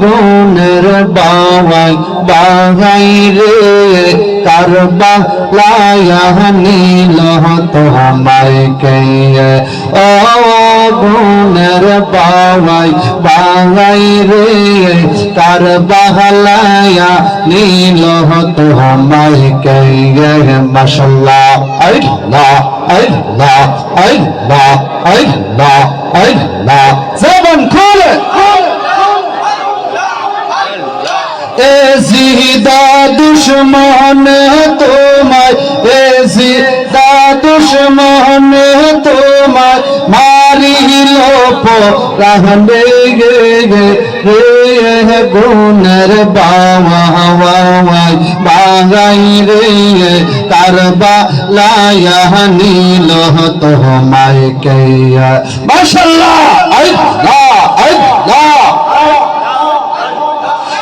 বোনের বাবাই বাহাই রে কার বালায়ানিল তোমাই কে ও বোনের বাবাই বাহাই রে কার বালায়া নীল তোমাই কে মাশাল্লাহ, আল্লাহ আল্লাহ আল্লাহ আল্লাহ আল্লাহ। زمن كله এ জিদা দুশ্মন তোমায়, এ জিদা দুশ্মন তোমায়, মারিল রাহবে গে গে রে গুণের বাওয়া হাওয়াই বাগাই রে কারবা লায়া নীল তোমায় কে মাশাল্লাহ আল্লাহ।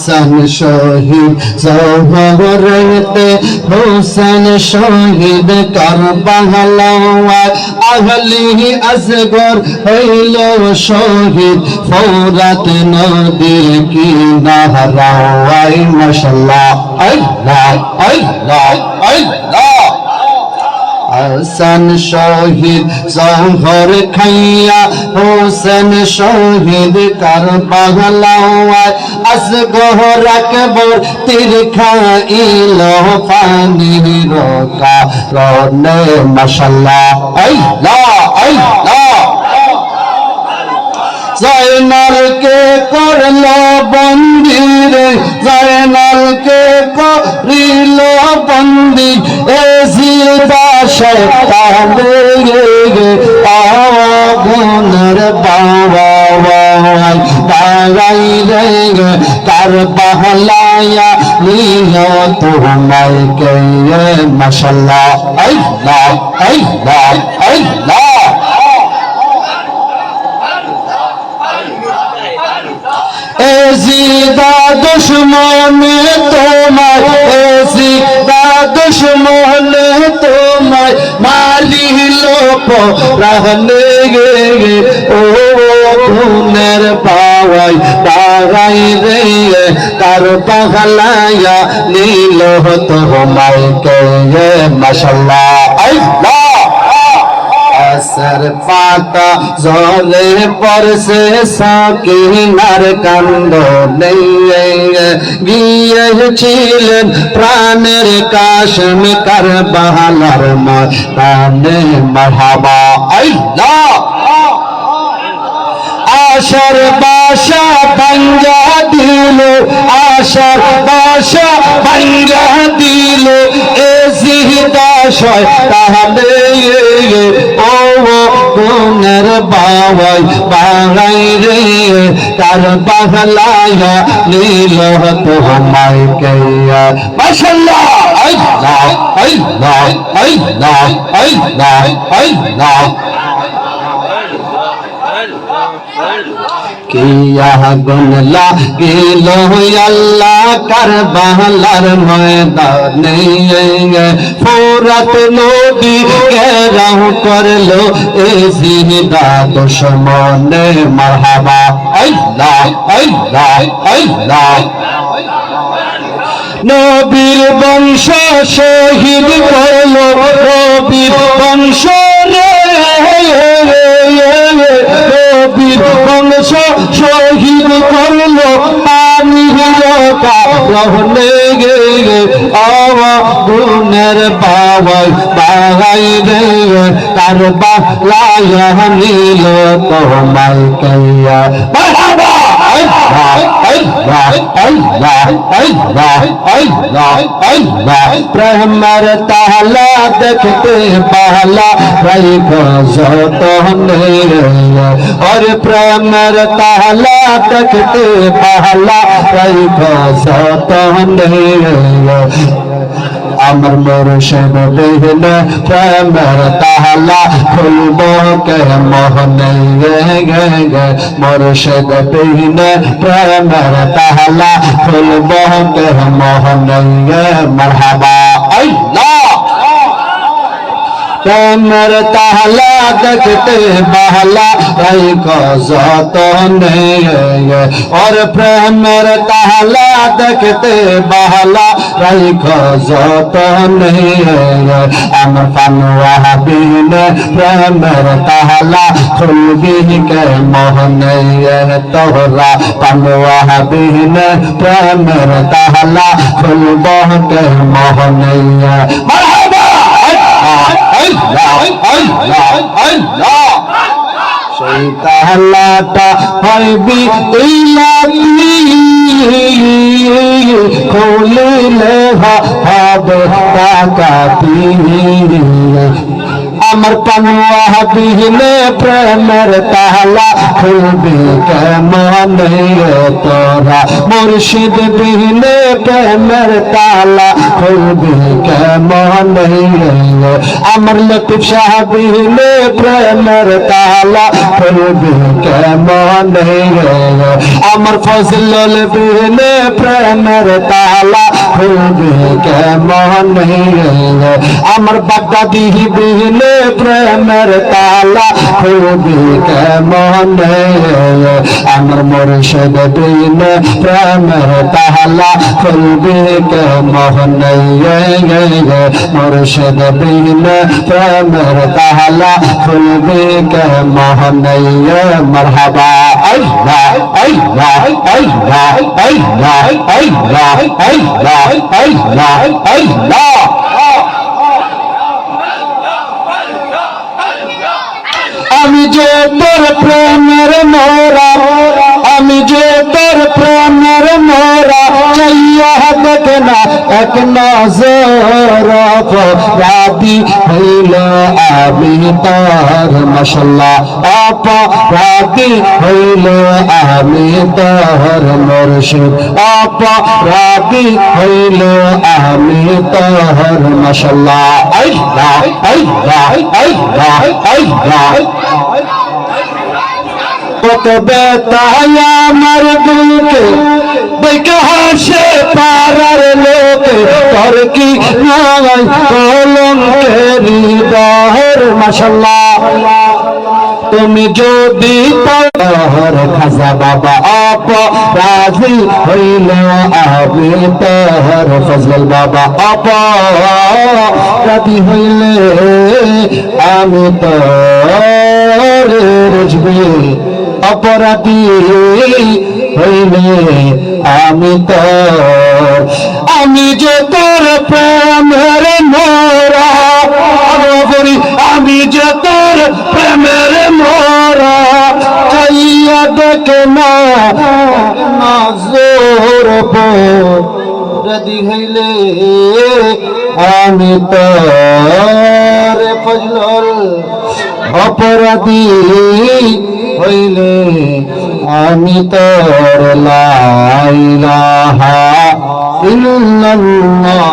হাসান শহীদ জহরতে হোসেন শহীদ কারবালাওয়া আহলি আসগর হইল শহীদ, ফৌরাত নদীর কিনারাওয়াই মাশাল্লাহ, আল্লাহ আল্লাহ আল্লাহ। হাসান শহীদ জহর খাইয়া হোসেন শহীদ কার পাগলাওয়ায় আসগহ রাখবর তীর খাইল পানির রকা রনে, মাশাল্লাহ। আই লা আই লা। জয়নালকে করল বন্দিরে, জয়নালকে করিল বন্দির। আগুনের বাবা, বাবাই রে তার বাহলায়া নীল তোমার কে মশাল্লা আই না আই না আই না। এ জিদা দুশ্মনে তো প্রাণে গে গে ও পুনের পাওয়াই তারাই রে তার পাহালায়া নীল তোমায় কে মাসাল্লাহ গাছের পাতা জলে পরশে সাকিনার কান্দ গিয়েছিলেন প্রাণের কাশম কার বাহালার মানে মহাবা আল্লাহ! আশার বাসা ভাঙ্গা দিল, আশার বাসা ভাঙ্গা দিল। এ জিহিদাশয় তাহলে ও গুণের বাবাই বাড়াই রে তার বাগলায়া নীল তোমায় কেয়া। মাশাল্লাহ, আল্লাহ আল্লাহ আল্লাহ আল্লাহ আল্লাহ। কিয়া গুন লাগিল আল্লাহ কার বাহলার ময়দানে। ফোরাত নদী গেরাও করল এ জিন্দা দুশ্মনে। মারহাবা, আল্লাহ আল্লাহ আল্লাহ। নবীর বংশ শহীদ রহনে গেলে আওয়া গুণের বাবাই বাগাই রে তার বালায়া নীল তোমায় কইয়া ব্রহ্মর তাহলা দেখতে পাহলা और प्रेमर ताला देखते पहला कई बसा तो नहीं আমার মুর্শিদ বিহীন প্রেমের তাহলা খুলব কে মোহনে? গে গে মুর্শিদ বিহীন প্রেমের তাহলা খুলব কে মোহনে? গে, মারহাবা। আল্লাহ! প্রেমের তাহলা দেখতে বহলা এই যতনে और প্রেমের তাহলা দেখতে বহলা এই যতনে আমার পানুয়া বিন প্রেমের তাহলা খুলবি কে মোহনে তোহরা পানুয়া বিন প্রেমের তাহলা খুলব কে মোহনে মারহাবা সেই তাহলাটা হয় বিলাপি খোলিলে হবে টাকা পিড়ি আমার পানুয়া বিহীনে প্রেমের তাহলা খুলবি কেমন তোরা মুর্শিদ বিহীনে প্রেমের তালা খুলবি কেমন আমার লতিফ শাহ বিহীনে প্রেমের তালা খুলবি কেমন আমার ফজল বিহীনে প্রেমের তালা খুলবি কেমন আমার বাগদাদি বিহীনে প্রেমের তালা খুলবি কেমন আমার মুর্শিদ বিন প্রেমের তালা খুলবি কেমন মুর্শিদ বিন প্রেমের তালা খুলবি কেমন মরহবা। আমি যে তোর প্রেমের মোরা আমি যে তোর প্রেমের মোরা চাইয়া দেখ না এক নজর রাবি হইল আমি তোর মশলা অপরাধী হইল আমি তোর, মুর্শিদ। অপরাধী হইল আমি তোর মশলা আল্লাহ আল্লাহ আল্লাহ আল্লাহ। কত বেতায় আমার দুকে বৈকে মাশাল্লাহ তুমি যদি তোর খাজা বাবা অপ রাজি হইল আমি তোর ফজল বাবা অপ রাজি হইলে আমি তোর অপরাধী হইলে আমি তোর আমি যে তোর প্রেমের দেখে না নজর যদি হইলে আমি তোর ফজল অপরাধী হইলে আমি তোর লাইলাহা ইল্লাল্লাহ